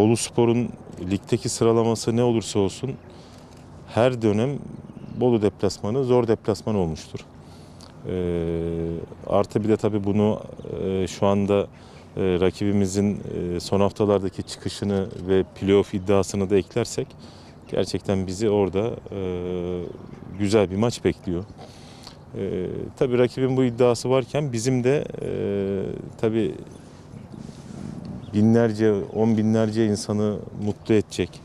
Bolu Spor'un ligdeki sıralaması ne olursa olsun her dönem Bolu deplasmanı zor deplasman olmuştur. Ee, artı bir de tabii bunu e, şu anda e, rakibimizin e, son haftalardaki çıkışını ve playoff iddiasını da eklersek gerçekten bizi orada e, güzel bir maç bekliyor. E, tabii rakibin bu iddiası varken bizim de e, tabii binlerce, on binlerce insanı mutlu edecek.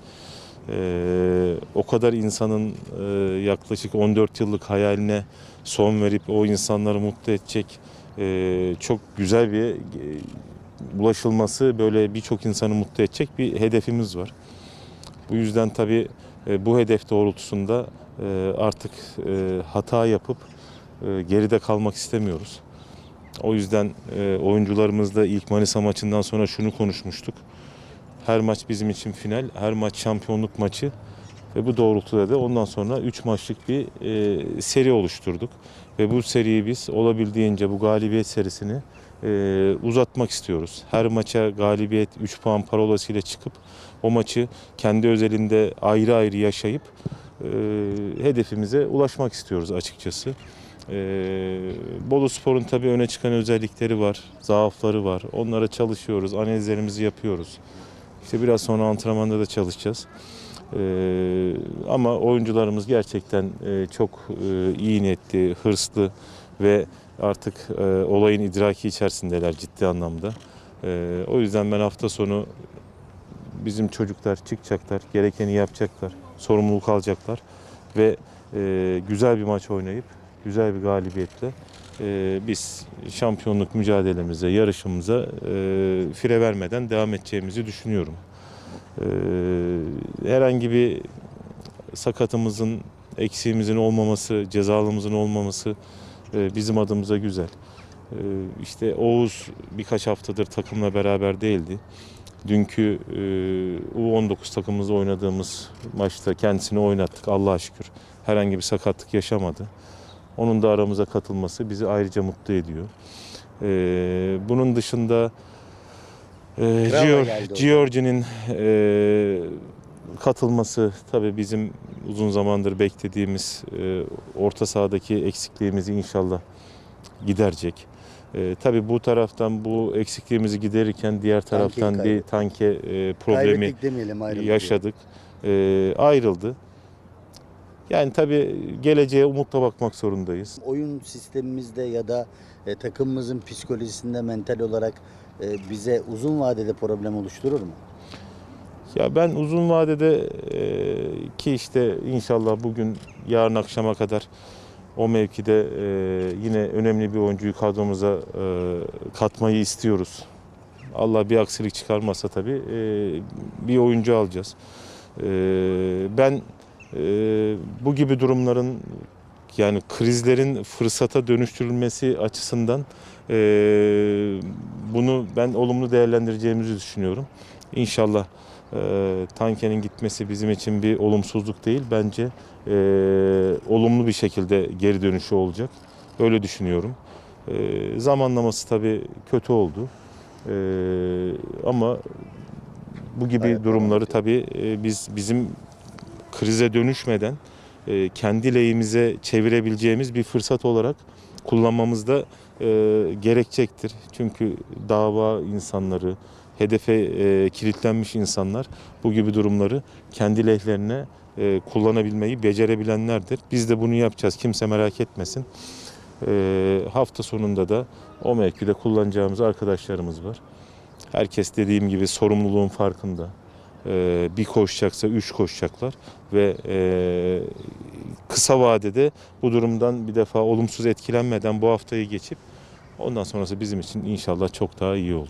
Ee, o kadar insanın e, yaklaşık 14 yıllık hayaline son verip o insanları mutlu edecek e, çok güzel bir e, ulaşılması böyle birçok insanı mutlu edecek bir hedefimiz var. Bu yüzden tabii e, bu hedef doğrultusunda e, artık e, hata yapıp e, geride kalmak istemiyoruz. O yüzden e, oyuncularımızla ilk Manisa maçından sonra şunu konuşmuştuk. Her maç bizim için final, her maç şampiyonluk maçı ve bu doğrultuda da ondan sonra 3 maçlık bir e, seri oluşturduk. Ve bu seriyi biz olabildiğince bu galibiyet serisini e, uzatmak istiyoruz. Her maça galibiyet 3 puan parolasıyla çıkıp o maçı kendi özelinde ayrı ayrı yaşayıp e, hedefimize ulaşmak istiyoruz açıkçası. Bolu Spor'un tabii öne çıkan özellikleri var, zaafları var. Onlara çalışıyoruz, analizlerimizi yapıyoruz. İşte biraz sonra antrenmanda da çalışacağız. Ee, ama oyuncularımız gerçekten e, çok e, iyi niyetli, hırslı ve artık e, olayın idraki içerisindeler ciddi anlamda. Ee, o yüzden ben hafta sonu bizim çocuklar çıkacaklar, gerekeni yapacaklar, sorumluluk alacaklar ve e, güzel bir maç oynayıp güzel bir galibiyetle e, biz şampiyonluk mücadelemize, yarışımıza e, fire vermeden devam edeceğimizi düşünüyorum. E, herhangi bir sakatımızın, eksiğimizin olmaması, cezalımızın olmaması e, bizim adımıza güzel. E, işte Oğuz birkaç haftadır takımla beraber değildi. Dünkü e, U19 takımımızda oynadığımız maçta kendisini oynattık Allah'a şükür. Herhangi bir sakatlık yaşamadı. Onun da aramıza katılması bizi ayrıca mutlu ediyor. Ee, bunun dışında e. Giorgi'nin e, katılması tabii bizim uzun zamandır beklediğimiz e, orta sahadaki eksikliğimizi inşallah giderecek. E, tabii bu taraftan bu eksikliğimizi giderirken diğer taraftan bir kaybettik. tanke e, problemi yaşadık. E, ayrıldı. Yani tabii geleceğe umutla bakmak zorundayız. Oyun sistemimizde ya da e, takımımızın psikolojisinde mental olarak e, bize uzun vadede problem oluşturur mu? Ya ben uzun vadede e, ki işte inşallah bugün yarın akşama kadar o mevkide e, yine önemli bir oyuncuyu kadromuza e, katmayı istiyoruz. Allah bir aksilik çıkarmasa tabii e, bir oyuncu alacağız. E, ben bu gibi durumların yani krizlerin fırsata dönüştürülmesi açısından e, bunu ben olumlu değerlendireceğimizi düşünüyorum. İnşallah e, tankenin gitmesi bizim için bir olumsuzluk değil. Bence e, olumlu bir şekilde geri dönüşü olacak. Öyle düşünüyorum. E, zamanlaması tabii kötü oldu. E, ama bu gibi Hayat durumları tabii e, biz bizim krize dönüşmeden e, kendi lehimize çevirebileceğimiz bir fırsat olarak kullanmamız da e, gerekecektir. Çünkü dava insanları, hedefe e, kilitlenmiş insanlar bu gibi durumları kendi lehlerine e, kullanabilmeyi becerebilenlerdir. Biz de bunu yapacağız. Kimse merak etmesin. E, hafta sonunda da o mevkide kullanacağımız arkadaşlarımız var. Herkes dediğim gibi sorumluluğun farkında. E, bir koşacaksa üç koşacaklar ve e, kısa vadede bu durumdan bir defa olumsuz etkilenmeden bu haftayı geçip ondan sonrası bizim için inşallah çok daha iyi olacak.